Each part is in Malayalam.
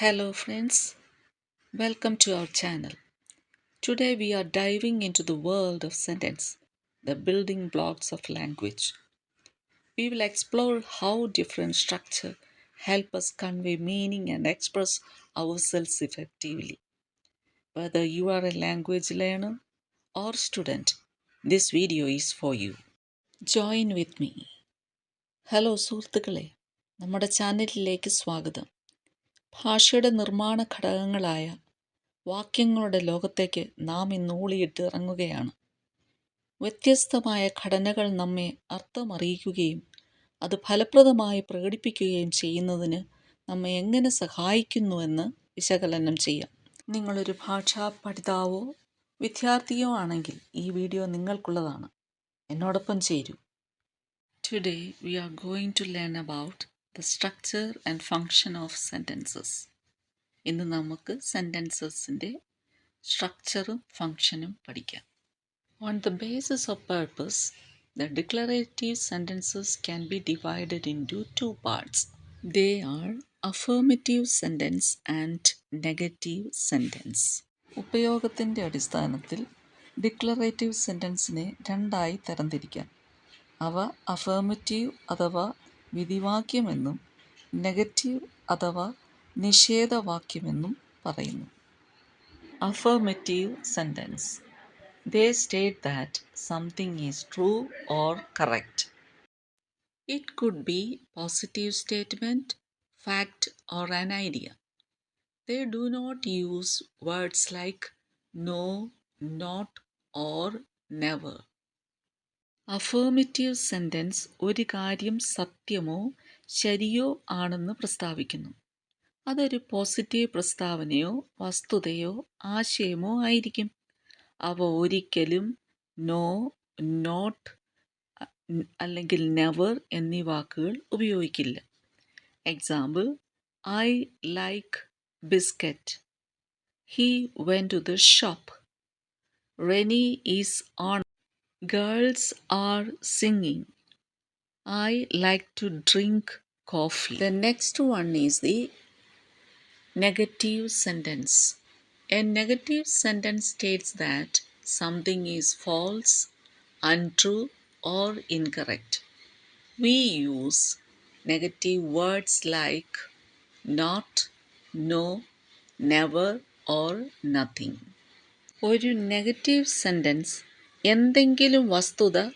Hello, friends. Welcome to our channel. Today we are diving into the world of sentence, the building blocks of language. We will explore how different structure help us convey meaning and express ourselves effectively. Whether you are a language learner or student, this video is for you. Join with me. Hello സുഹൃത്തുക്കളെ നമ്മുടെ ചാനലിലേക്ക് സ്വാഗതം ഭാഷയുടെ നിർമ്മാണ ഘടകങ്ങളായ വാക്യങ്ങളുടെ ലോകത്തേക്ക് നാം ഇന്ന് ഊളിയിട്ട് ഇറങ്ങുകയാണ്. വ്യത്യസ്തമായ ഘടനകൾ നമ്മെ അർത്ഥമറിയിക്കുകയും അത് ഫലപ്രദമായി പ്രകടിപ്പിക്കുകയും ചെയ്യുന്നതിന് നമ്മെ എങ്ങനെ സഹായിക്കുന്നുവെന്ന് വിശകലനം ചെയ്യാം. നിങ്ങളൊരു ഭാഷാ പഠിതാവോ വിദ്യാർത്ഥിയോ ആണെങ്കിൽ ഈ വീഡിയോ നിങ്ങൾക്കുള്ളതാണ്. എന്നോടൊപ്പം ചേരൂ. Today we are going to learn about the structure and function of sentences ഇന്ന് നമുക്ക് സെന്റൻസസിന്റെ സ്ട്രക്ചറും ഫങ്ഷനും പഠിക്കാം. On the basis of purpose the declarative sentences can be divided into two parts they are affirmative sentence and negative sentence ഉപയോഗത്തിന്റെ അടിസ്ഥാനത്തിൽ ഡിക്ലറേറ്റീവ് സെന്റൻസിനെ രണ്ടായി തരംതിരിക്കാം. അവ അഫേർമറ്റീവ് അഥവാ വിധിവാക്യമെന്നും നെഗറ്റീവ് അഥവാ നിഷേധവാക്യമെന്നും പറയുന്നു. Affirmative sentence they state that something is true or correct it could be positive statement fact or an idea they do not use words like no not or never affirmative sentence ഒരു കാര്യം സത്യമോ ശരിയോ ആണെന്ന് പ്രസ്താവിക്കുന്നു. അതൊരു പോസിറ്റീവ് പ്രസ്താവനയോ വസ്തുതയോ ആശയമോ ആയിരിക്കും. അവ ഒരിക്കലും നോ നോട്ട് അല്ലെങ്കിൽ നെവർ എന്നീ വാക്കുകൾ ഉപയോഗിക്കില്ല. Example I like biscuit he went to the shop Reni is on Girls are singing. I like to drink coffee. The next one is the negative sentence. A negative sentence states that something is false, untrue, or incorrect. We use negative words like not, no, never, or nothing. ഒരു നെഗറ്റീവ് സെൻറ്റൻസ് എന്തെങ്കിലും വസ്തുത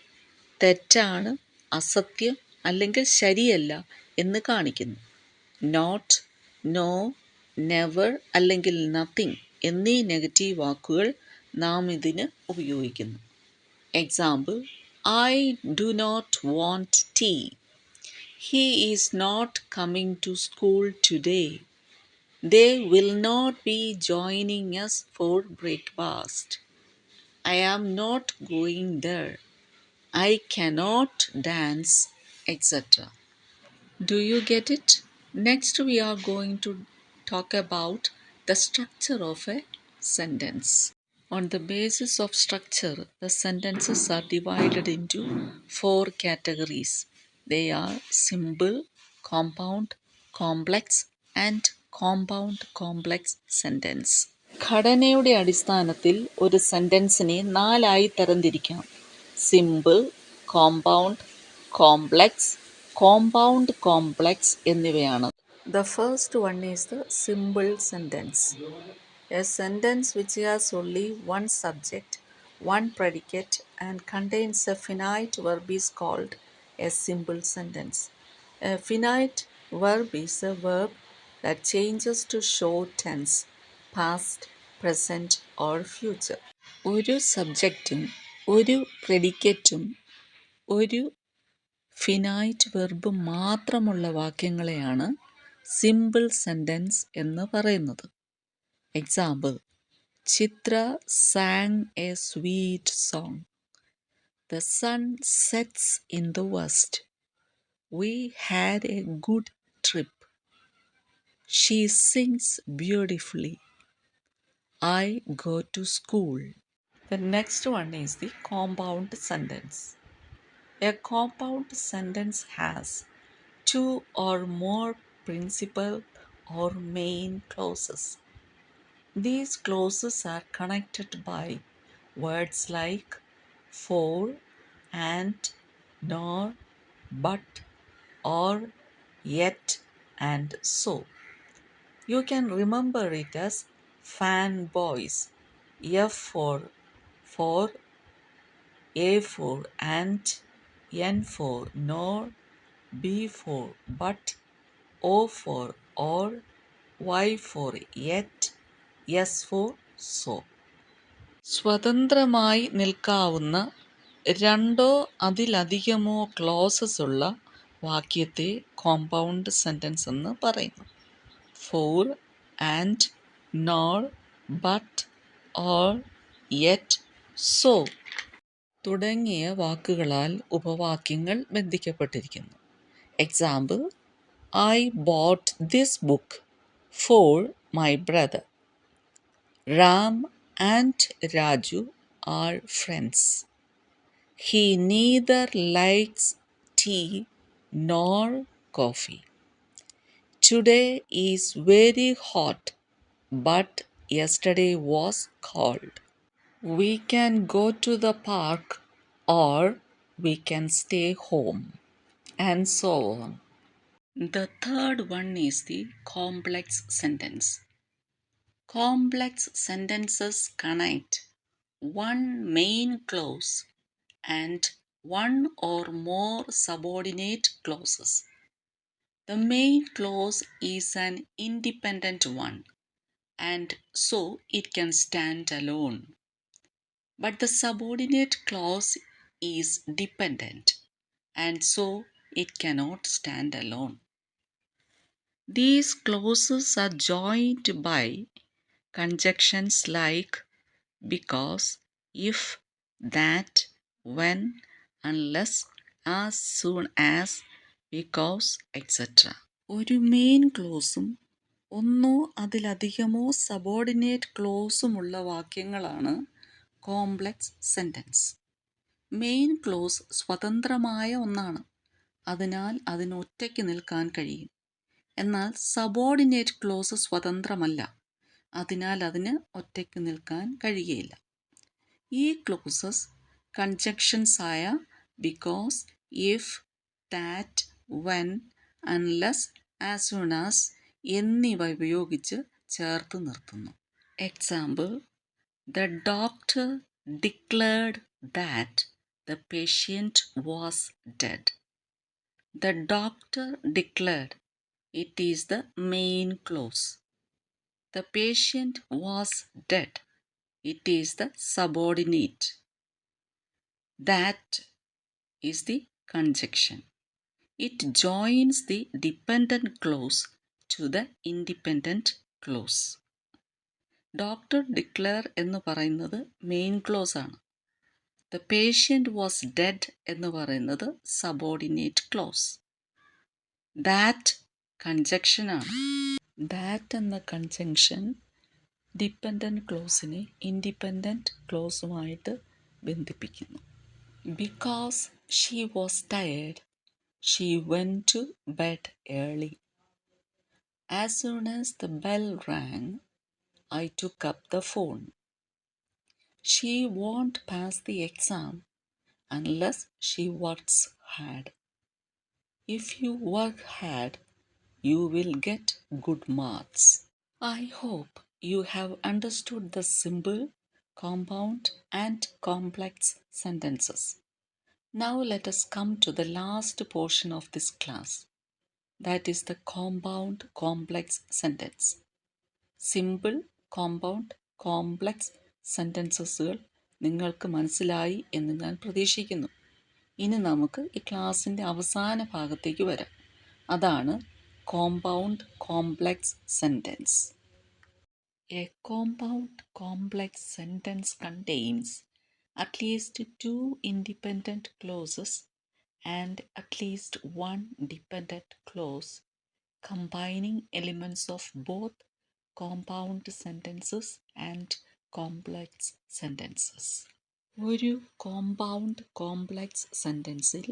തെറ്റാണ് അസത്യം അല്ലെങ്കിൽ ശരിയല്ല എന്ന് കാണിക്കുന്നു. നോട്ട് നോ നെവർ അല്ലെങ്കിൽ നത്തിങ് എന്നീ നെഗറ്റീവ് വാക്കുകൾ നാം ഇതിന് ഉപയോഗിക്കുന്നു. Example I do not want tea he is not coming to school today they will not be joining us for breakfast I am not going there. I cannot dance, etc. Do you get it? Next, we are going to talk about the structure of a sentence. On the basis of structure, the sentences are divided into four categories. They are simple, compound, complex, and compound complex sentence. ഘടനയുടെ അടിസ്ഥാനത്തിൽ ഒരു സെന്റൻസിനെ നാലായി തരംതിരിക്കാം. Simple compound complex compound complex എന്നിവയാണ്. The first one is the simple sentence a sentence which has only one subject one predicate and contains a finite verb is called a simple sentence. A finite verb is a verb that changes to show tense, past, present or future ഒരു സബ്ജക്റ്റും ഒരു പ്രെഡിക്കറ്റും ഒരു ഫിനൈറ്റ് വെർബും മാത്രമുള്ള വാക്യങ്ങളെയാണ് സിമ്പിൾ സെന്റൻസ് എന്ന് പറയുന്നത്. Example Chitra sang a sweet song the sun sets in the west we had a good trip she sings beautifully I go to school. The next one is the compound sentence. A compound sentence has two or more principal or main clauses. These clauses are connected by words like for, and, nor, but, or, yet, and so. You can remember it as fanboys. F for for, A for and, N for nor, B for but, O for or, Y for yet, S for so. സ്വതന്ത്രമായി നിൽക്കാവുന്ന രണ്ടോ അതിലധികമോ ക്ലോസസ് ഉള്ള വാക്യത്തെ കോമ്പൗണ്ട് സെന്റൻസ് എന്ന് പറയുന്നു for and nor but or yet so തുടങ്ങിയ വാക്കുകളാൽ ഉപവാക്യങ്ങൾ ബന്ധിക്കപ്പെട്ടിരിക്കുന്നു. Example I bought this book for my brother Ram and Raju are friends he neither likes tea nor coffee today is very hot but yesterday was cold. We can go to the park or we can stay home, and so on. The third one is the complex sentence. Complex sentences connect one main clause and one or more subordinate clauses. The main clause is an independent one and so it can stand alone but the subordinate clause is dependent and so it cannot stand alone. These clauses are joined by conjunctions like because, if, that, when, unless, as soon as, because, etc. ഒരു മെയിൻ ക്ലോസും ഒന്നോ അതിലധികമോ സബോർഡിനേറ്റ് ക്ലോസുമുള്ള വാക്യങ്ങളാണ് കോംപ്ലക്സ് സെന്റൻസ് മെയിൻ ക്ലോസ് സ്വതന്ത്രമായ ഒന്നാണ്. അതിനാൽ അതിന് ഒറ്റയ്ക്ക് നിൽക്കാൻ കഴിയും. എന്നാൽ സബോർഡിനേറ്റ് ക്ലോസ് സ്വതന്ത്രമല്ല. അതിനാൽ അതിന് ഒറ്റയ്ക്ക് നിൽക്കാൻ കഴിയുകയില്ല. ഈ ക്ലോസസ് കൺജക്ഷൻസ് ആയ because if that when unless as soon as എന്നിവ ഉപയോഗിച്ച് ചേർത്ത് നിർത്തുന്നു example The doctor declared that the patient was dead. The doctor declared it is the main clause. The patient was dead. It is the subordinate. That is the conjunction. It joins the dependent clause to the independent clause doctor declare എന്ന് പറയുന്നത് മെയിൻ ക്ലോസ് ആണ്. ദ പേഷ്യന്റ് വാസ് ഡെഡ് എന്ന് പറയുന്നത് സബോർഡിനേറ്റ് ക്ലോസ് ദാറ്റ് കൺജക്ഷൻ ആണ്. ദാറ്റ് എന്ന കൺജങ്ഷൻ ഡിപ്പെൻഡന്റ് ക്ലോസിനെ ഇൻഡിപെൻഡന്റ് ക്ലോസുമായിട്ട് ബന്ധിപ്പിക്കുന്നു. Because she was tired she went to bed early As soon as the bell rang, I took up the phone. She won't pass the exam unless she works hard. If you work hard, you will get good marks. I hope you have understood the simple, compound, and complex sentences. Now let us come to the last portion of this class that is the compound complex sentence. Simple compound complex സെന്റൻസസുകൾ നിങ്ങൾക്ക് മനസ്സിലായി എന്ന് ഞാൻ പ്രതീക്ഷിക്കുന്നു. ഇനി നമുക്ക് ഈ ക്ലാസ്സിന്റെ അവസാന ഭാഗത്തേക്ക് വരാം. അതാണ് compound complex sentence a compound complex sentence contains at least two independent clauses and least one dependent clause combining elements of both compound sentences and complex sentences. ഒരു കോമ്പൗണ്ട് കോംപ്ലക്സ് സെന്റൻസിൽ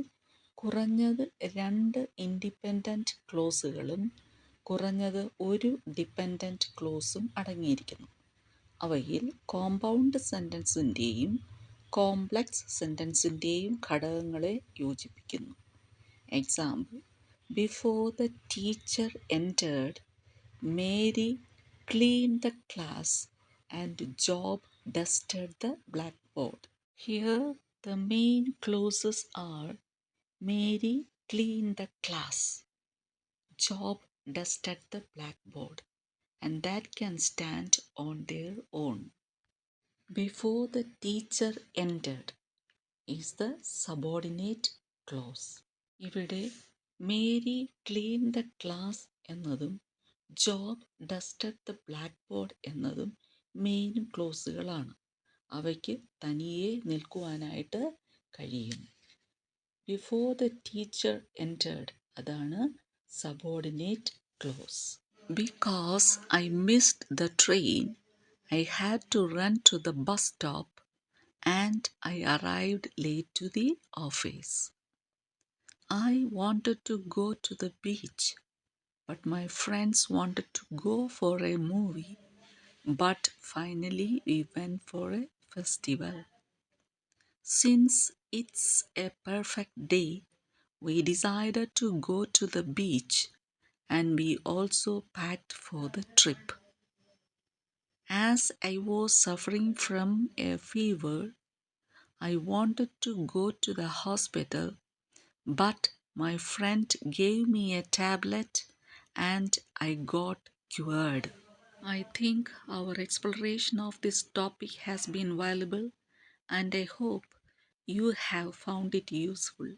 കുറഞ്ഞത് രണ്ട് ഇൻഡിപെൻഡന്റ് ക്ലോസുകളും കുറഞ്ഞത് ഒരു ഡിപ്പെൻഡന്റ് ക്ലോസും അടങ്ങിയിരിക്കുന്നു അവയിൽ കോമ്പൗണ്ട് സെന്റൻസിന്റെയും കോംപ്ലക്സ് സെൻറ്റൻസിൻ്റെയും ഘടകങ്ങളെ യോജിപ്പിക്കുന്നു example before the teacher entered Mary clean the class and Job dusted the blackboard here the main clauses are Mary clean the class job dusted the blackboard, and that can stand on their own. Before the teacher entered is the subordinate clause. ഇവിടെ മേരി ക്ലീൻ ദ ക്ലാസ് എന്നതും Job dusted the black board എന്നതും മെയിൻ ക്ലോസുകളാണ് അവയ്ക്ക് തനിയെ നിൽക്കുവാനായിട്ട് കഴിയും ബിഫോർ ദ ടീച്ചർ എന്റേർഡ് അതാണ് subordinate clause. Because I missed the train, I had to run to the bus stop and I arrived late to the office. I wanted to go to the beach, but my friends wanted to go for a movie. But finally, we went for a festival. Since it's a perfect day, we decided to go to the beach and we also packed for the trip. As I was suffering from a fever, I wanted to go to the hospital, but my friend gave me a tablet and I got cured. I think our exploration of this topic has been valuable and I hope you have found it useful.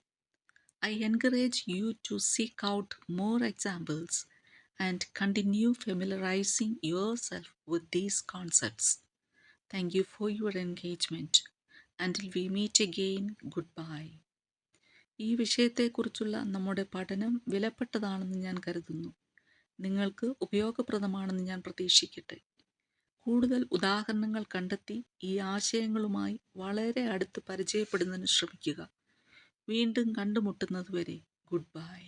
I encourage you to seek out more examples and continue familiarizing yourself with these concepts. Thank you for your engagement. Until we meet again, goodbye. ഈ വിഷയത്തെക്കുറിച്ചുള്ള നമ്മുടെ പഠനം വിലപ്പെട്ടതാണെന്ന് ഞാൻ കരുതുന്നു നിങ്ങൾക്ക് ഉപയോഗപ്രദമാണെന്ന് ഞാൻ പ്രതീക്ഷിക്കട്ടെ കൂടുതൽ ഉദാഹരണങ്ങൾ കണ്ടെത്തി ഈ ആശയങ്ങളുമായി വളരെ അടുത്ത് പരിചയപ്പെടുന്നതിന് ശ്രമിക്കുക വീണ്ടും കണ്ടുമുട്ടുന്നതുവരെ ഗുഡ് ബൈ